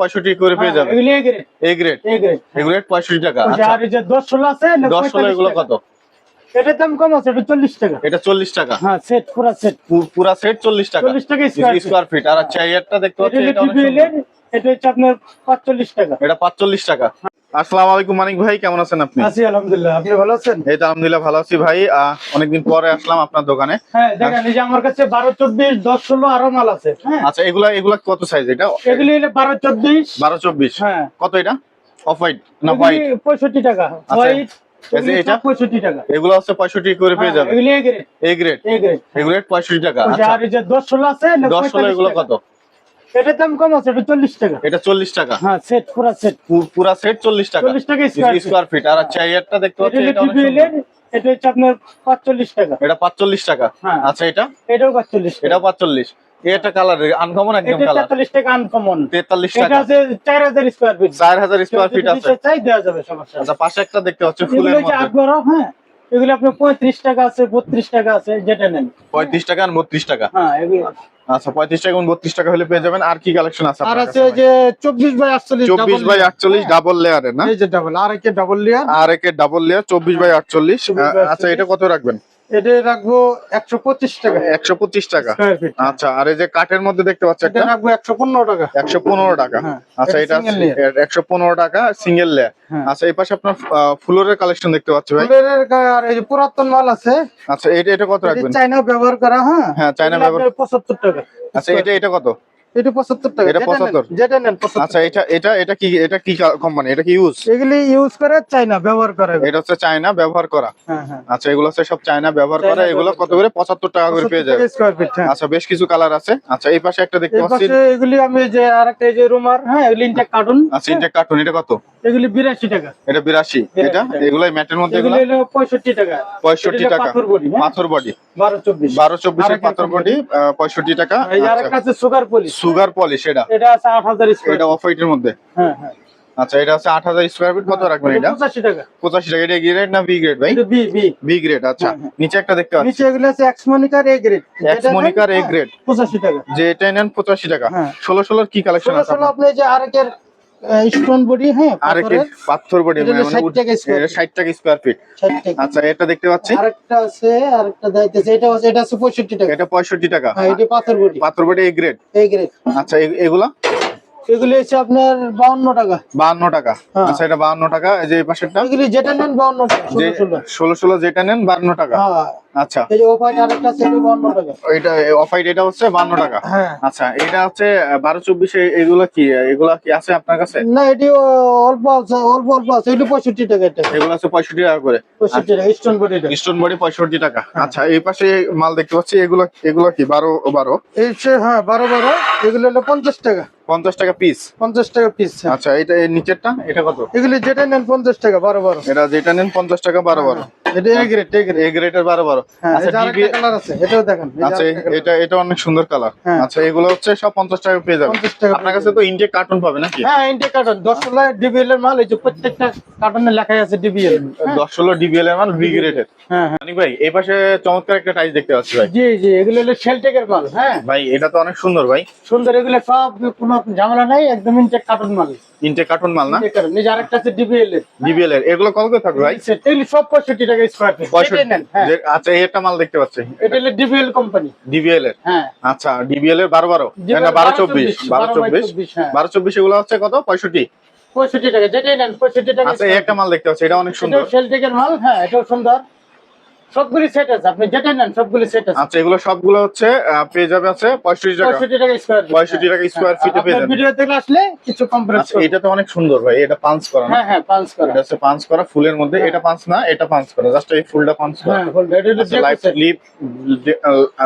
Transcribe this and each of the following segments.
পঁয়ষট্টি করে পেয়ে যাবে। এগুলি এ গ্রেড এ গ্রেড পঁয়ষট্টি টাকা আচ্ছা। আর এই যে দশ ষোলো আছে দশ ষোলো এগুলো কত? এটার দাম কম আছে এটা চল্লিশ টাকা। এটা চল্লিশ টাকা। হ্যাঁ সেট পুরা সেট পুরা সেট চল্লিশ টাকা। চল্লিশ টাকা স্কোয়ার ফিট আর আচ্ছা দেখতে এটা পাচ্ছি এটা। এটা হচ্ছে আপনার পাঁচচল্লিশ টাকা। এটা পাঁচচল্লিশ টাকা। আসসালামু আলাইকুম মানিক ভাই কেমন আছেন আপনি? আছি আলহামদুলিল্লাহ। আপনি ভালো আছেন? এই তো আলহামদুলিল্লাহ ভালো আছি ভাই। অনেকদিন পরে আসলাম আপনার দোকানে। হ্যাঁ দেখেন এই যে আমার কাছে বারো চব্বিশ দশ ষোলো আরও মাল আছে হ্যাঁ। আচ্ছা এগুলা এগুলা কত সাইজ এটা? এগুলি হলো হ্যাঁ। কত এটা? অফ হোয়াইট না হোয়াইট পঁয়ষট্টি টাকা। আচ্ছা, হোয়াইট এটা? পঁয়ষট্টি টাকা। এগুলো হচ্ছে পঁয়ষট্টি করে পেয়ে হ্যাঁ, যাবেন। এগুলি A grade A grade A grade A grade পঁয়ষট্টি টাকা আচ্ছা। আর এই যে দশ ষোলো আছে এগুলো। কত? এটার দাম কম আছে এটা চল্লিশ টাকা। এটা চল্লিশ টাকা। হ্যাঁ সেট পুরা সেট পুরা সেট চল্লিশ টাকা। চল্লিশ টাকা স্কোয়ার ফিট আর আচ্ছা একটা দেখতে এটা পাচ্ছি এটা অনেক সুন্দর। এটা হচ্ছে আপনার পাঁচচল্লিশ টাকা। এটা পাঁচচল্লিশ টাকা। হ্যাঁ। আচ্ছা এটা? এটাও পাঁচচল্লিশ এটা পাঁচচল্লিশ। এটা কালার আনকমন একদম এটা কালার তেতাল্লিশ টাকা আনকমন তেতাল্লিশ এটা টাকা। আছে চার হাজার স্কোয়ার ফিট চার হাজার স্কোয়ার ফিট আছে। চাই দেওয়া যাবে সমস্যা আচ্ছা পাশে একটা দেখতে পাচ্ছি ফুলের মধ্যে। বারো হ্যাঁ। এগুলো আপনার পঁয়ত্রিশ টাকা আছে বত্রিশ টাকা আছে যেটা নেন। পঁয়ত্রিশ টাকা আর বত্রিশ টাকা। হ্যাঁ এগুলো আচ্ছা পঁয়ত্রিশ টাকা এবং বত্রিশ টাকা হলে পেয়ে যাবেন। আর কি কালেকশন আছে আর আছে যে চব্বিশ বাই আটচল্লিশ চব্বিশ বাই আটচল্লিশ ডাবল লেয়ার না? এই যে ডাবল আর একে ডাবল লেয়ার আর একে ডাবল লেয়ার চব্বিশ বাই আটচল্লিশ। আচ্ছা এটা কত রাখবেন? এটা রাখব একশো পঁচিশ টাকা। একশো পঁচিশ টাকা। আচ্ছা আর এই যে কাঠের মধ্যে দেখতে পাচ্ছি এটা রাখব একশো পনেরো টাকা। একশো পনেরো টাকা। হ্যাঁ, আচ্ছা এটা একশো পনেরো টাকা সিঙ্গেল লেয়ার হ্যাঁ। আচ্ছা এই পাশে আপনার ফ্লোরের কালেকশন দেখতে পাচ্ছি ভাই। আর এই যে পুরাতন মাল আছে আচ্ছা এটা এটা কত রাখবেন? চাইনা ব্যবহার করা হ্যাঁ? হ্যাঁ, চায়না ব্যবহার- পঁচাত্তর টাকা। আচ্ছা এটা এটা কত? এটা পঁচাত্তর টাকা। এটা 75 যেটা নেন পঁচাত্তর আচ্ছা এটা এটা এটা কি এটা কি কোম্পানি এটা কি ইউজ এগুলি ইউজ করে চাইনা ব্যবহার করে। এটা হচ্ছে চায়না ব্যবহার করা। হ্যাঁ হ্যাঁ। আচ্ছা এগুলো হচ্ছে সব চায়না ব্যবহার করা। এগুলো কত করে? পঁচাত্তর টাকা করে পেয়ে যাবে। স্কোয়ার ফিট হ্যাঁ। আচ্ছা বেশ কিছু কালার আছে। আচ্ছা এই পাশে একটা দেখতে এই পাচ্ছি। পাশে এগুলি আমি যে আরেকটা এই যে রুমার হ্যাঁ এগুলি ইনটেক কার্টুন আচ্ছা কার্টুন এটা কত? এগুলি বিরাশি টাকা। এটা ম্যাটের মধ্যে এগুলো পঁয়ষট্টি টাকা। পঁয়ষট্টি এটা টাকা। পাথর বডি পাথর বডি বারো চব্বিশ। চব্বিশের পাথর বডি পঁয়ষট্টি টাকা। আছে সুগার পলিশ। সুগার পলিশ এটা? এটা আছে আট হাজার এটা অফ হোয়াইটের মধ্যে? হ্যাঁ হ্যাঁ। আচ্ছা এটা হচ্ছে আট হাজার স্কোয়ার ফিট কত রাখবেন এটা পঁচাশি টাকা। পঁচাশি টাকা। এটা গ্রেড না বি গ্রেড ভাই? বি বি বি গ্রেড আচ্ছা। হ্যাঁ। নিচে একটা দেখতে পাচ্ছি। নিচে এগুলো আছে এক্স মনিকার এ গ্রেড। পঁচাশি টাকা। যে এটা নেন পঁচাশি টাকা। ষোলো ষোলোর কি কালেকশন ষোলো আছে ষোলো আপনি যে আরেকের স্টোন বডি হ্যাঁ আর কি পাথর বডি হলো 60 টাকা feet। ষাট টাকা স্কোয়ার ফিট টাকা। আচ্ছা এটা দেখতে পাচ্ছি। আরেকটা আছে আরেকটা দাইতেছে এটা আছে এটা আছে পঁয়ষট্টি টাকা। এটা পঁয়ষট্টি টাকা। হ্যাঁ এটা পাথর বডি পাথর বডি এ গ্রেড এই গ্রেড আচ্ছা এ- এগুলা? এগুলি হচ্ছে আপনার বাউন্ন টাকা। বাহান্ন টাকা। হ্যাঁ। আচ্ছা এটা বাহান্ন টাকা। এই যে এই পাশেরটা? এগুলি যেটা নেন বাউন্ন টাকা যে ষোলো। ষোলো ষোলো ষোলো যেটা নেন বান্ন টাকা। হ্যাঁ। আচ্ছা।, হ্যাঁ। আচ্ছা। এটা হচ্ছে টাকা। আচ্ছা এটা হচ্ছে কি কি আছে আপনার কাছে? না এটি অল্প অল্প অল্প আছে টাকা টাকা করে। টাকা আচ্ছা।, হ্যাঁ। আচ্ছা মাল দেখতে পাচ্ছি এগুলো এগুলো কি 12 12 এই হ্যাঁ 12 12 এগুলো হলো 50 টাকা। 50 টাকা পিস 50 টাকা পিস হ্যাঁ। আচ্ছা এটা এর নিচেরটা এটা কত? এগুলো যেটা নেন 50 টাকা 12 12 এটা যেটা নেন 50 টাকা 12 12 এটা এ গ্রেড এ গ্রেড এ গ্রেডের বারো। আছে এর মাল এর হ্যাঁ ভাই চমৎকার একটা টাইজ দেখতে পাচ্ছি ভাই। এগুলো হলো মাল হ্যাঁ। ভাই এটা তো অনেক সুন্দর ভাই। সুন্দর এগুলো সব কোনো ঝামেলা নাই একদম ইনটেক কার্টুন মাল। ইন্ডিয়া কার্টুন মাল না? ইন্ডিয়া কার্টন নিজে আরেকটা আছে ডিবিএল এর ডিবিএল এর এগুলো কত করে থাকবে ভাই? এগুলি সব পঁয়ষট্টি টাকা স্কোয়ার ফিট পঁয়ষট্টি। নেন হ্যাঁ। যে- আচ্ছা এই একটা মাল দেখতে পাচ্ছি। এটা হলো ডিবিএল কোম্পানি ডিবিএল এর? হ্যাঁ। আচ্ছা ডিবিএল এর বারো বারো। DBL না বারো চব্বিশ বারো 12 চব্বিশ। 24, হ্যাঁ। বারো চব্বিশ এগুলো হচ্ছে কত? পঁয়ষট্টি। পঁয়ষট্টি টাকা যেটাই নেন পঁয়ষট্টি টাকা আচ্ছা এই একটা মাল দেখতে পাচ্ছি এটা অনেক সুন্দর। এটাও শেলটেকের মাল হ্যাঁ এটাও সুন্দর। সবগুলি সেট আছে আপনি যেটা নেন সবগুলি সেট আছে। আচ্ছা এগুলো সবগুলো হচ্ছে পেয়ে যাবে আছে পঁয়ষট্টি টাকা। পঁয়ষট্টি টাকা স্কোয়ার 65 টাকা feet পেয়ে যাবেন। ভিডিও আসলে কিছু কম প্রাইস আচ্ছা এটা তো অনেক সুন্দর ভাই এটা পাঞ্চ করা না? হ্যাঁ হ্যাঁ পাঁচ করা। এটা করা ফুলের মধ্যে এটা পাঞ্চ না এটা পাঞ্চ করা জাস্ট এই ফুলটা পাঞ্চ করা। হ্যাঁ লাইট। স্লিপ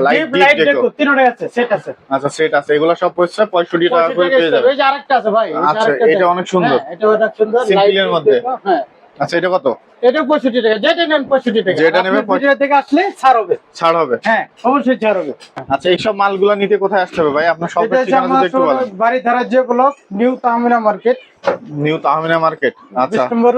লাইট ডিপ দেখো আছে সেট আছে। আচ্ছা সেট আছে এগুলো সব পড়ছে পঁয়ষট্টি টাকা করে পেয়ে যাবে এই যে আরেকটা আছে ভাই আচ্ছা, এটা অনেক সুন্দর। হ্যাঁ, এটা অনেক সুন্দর light এর মধ্যে। হ্যাঁ। আচ্ছা এটা কত? এটা পঁয়ষট্টি টাকা। যেটা নেন পঁয়ষট্টি টাকা। যেটা নেবে আপনার ভিডিও থেকে আসলে ছাড় হবে। ছাড় হবে? হ্যাঁ অবশ্যই ছাড় হবে। আচ্ছা এইসব মালগুলো নিতে কোথায় আসতে হবে ভাই? আপনার ঠিকানা যদি একটু বলেন। ধারা যে block new Tahmina market. New Tahmina market. আচ্ছা। নম্বর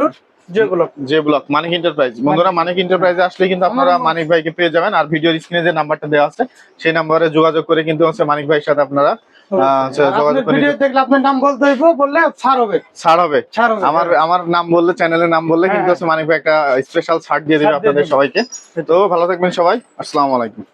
যে ব্লক। যে ব্লক মানিক এন্টারপ্রাইজ। বন্ধুরা মানিক এন্টারপ্রাইজে আসলে কিন্তু আপনারা মানিক ভাইকে পেয়ে যাবেন। আর ভিডিওর স্ক্রিনে যে নাম্বারটা দেওয়া আছে সেই নাম্বারে যোগাযোগ করে কিন্তু হচ্ছে মানিক ভাইয়ের সাথে আপনারা আচ্ছা, আর যোগাযোগ আপনার করে ভিডিও দেখলে আপনার নাম বলতে হইব বললে ছাড় হবে। ছাড় হবে। আমার আমার নাম বললে চ্যানেলের নাম বললে কিন্তু হ্যাঁ। মানিক ভাই একটা স্পেশাল ছাড় দিয়ে দিবে আপনাদের সবাইকে। তো ভালো থাকবেন সবাই। আসসালামু আলাইকুম।